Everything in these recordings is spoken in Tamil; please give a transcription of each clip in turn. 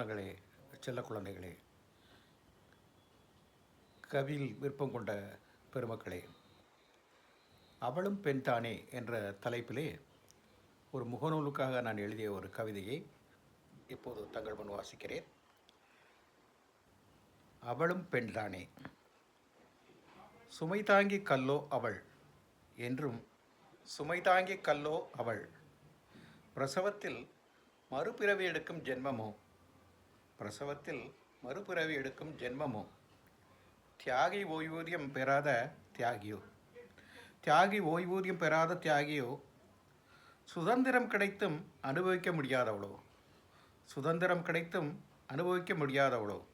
சொந்தங்களே செல்ல குழந்தைகளே. கவியில் விருப்பம் கொண்ட பெருமக்களே அவளும் பெண் தானே என்ற தலைப்பிலே ஒரு முகநூலுக்காக நான் எழுதிய ஒரு கவிதையை இப்போது தங்கள் முன் வாசிக்கிறேன். அவளும் பெண் தானே. சுமை தாங்கி கல்லோ அவள் என்றும் சுமை தாங்கி கல்லோ அவள். பிரசவத்தில் மறுபிறவி எடுக்கும் ஜென்மமோ பிரசவத்தில் மறுபிறவி எடுக்கும் ஜென்மமோ? தியாகி ஓய்வூதியம் பெறாத தியாகியோ? தியாகி ஓய்வூதியம் பெறாத தியாகியோ சுதந்திரம் கிடைத்தும் அனுபவிக்க முடியாதவளோ? சுதந்திரம் கிடைத்தும் அனுபவிக்க முடியாதவளோ?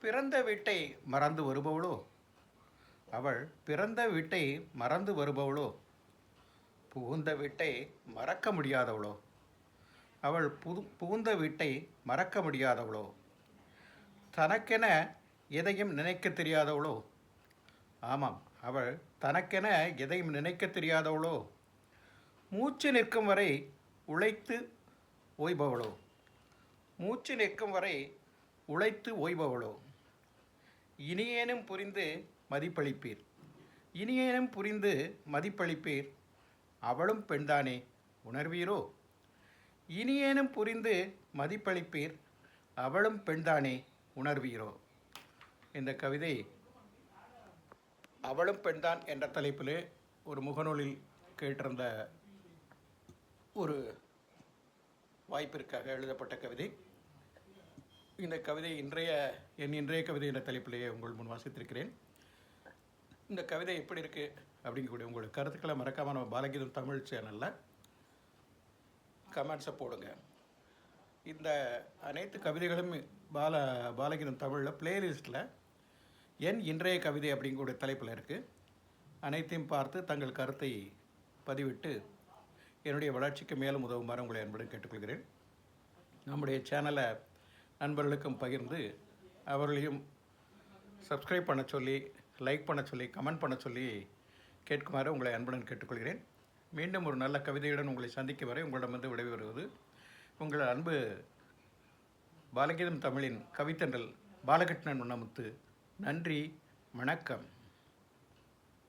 பிறந்த வீட்டை மறந்து வருபவளோ? அவள் பிறந்த வீட்டை மறந்து வருபவளோ? புகுந்த வீட்டை மறக்க முடியாதவளோ? அவள் புது புகுந்த வீட்டை மறக்க முடியாதவளோ? தனக்கென எதையும் நினைக்க தெரியாதவளோ? ஆமாம் அவள் தனக்கென எதையும் நினைக்க தெரியாதவளோ? மூச்சு நிற்கும் வரை உழைத்து ஓய்பவளோ? மூச்சு நிற்கும் வரை உழைத்து ஓய்பவளோ? இனியேனும் புரிந்து மதிப்பளிப்பீர். இனியேனும் புரிந்து மதிப்பளிப்பீர். அவளும் பெண்தானே உணர்வீரோ? இனியேனும் புரிந்து மதிப்பளிப்பீர் அவளும் பெண்தானே உணர்வீரோ? இந்த கவிதை அவளும் பெண்தான் என்ற தலைப்பில் ஒரு முகநூலில் கேட்டிருந்த ஒரு வாய்ப்பிற்காக எழுதப்பட்ட கவிதை. இந்த கவிதை இன்றைய என் இன்றைய கவிதை என்ற தலைப்பிலேயே உங்கள் முன் வாசித்திருக்கிறேன். இந்த கவிதை எப்படி இருக்குது அப்படிங்கக்கூடிய உங்களுடைய கருத்துக்களை மறக்காமல் நம்ம பாலகீதம் தமிழ் சேனலில் கமெண்ட்ஸை போடுங்க. இந்த அனைத்து கவிதைகளும் பால பாலகிரம் தமிழில் பிளேலிஸ்ட்டில் என் இன்றைய கவிதை அப்படிங்கக்கூடிய தலைப்பில் இருக்குது அனைத்தையும் பார்த்து தங்கள் கருத்தை பதிவிட்டு என்னுடைய வளர்ச்சிக்கு மேலும் உதவுமாறு உங்களை அன்புடன் கேட்டுக்கொள்கிறேன். நம்முடைய சேனலை நண்பர்களுக்கும் பகிர்ந்து அவர்களையும் சப்ஸ்கிரைப் பண்ண சொல்லி லைக் பண்ண சொல்லி கமெண்ட் பண்ண சொல்லி கேட்குமாறு உங்களை அன்புடன் கேட்டுக்கொள்கிறேன். மீண்டும் ஒரு நல்ல கவிதையுடன் உங்களை சந்திக்கும் வரை உங்களிடமிருந்து விடைபெறுவது உங்கள் அன்பு பாலகீதம் தமிழின் கவித்தன்றல் பாலகிருஷ்ணன் உண்ணமுத்து நன்றி வணக்கம்.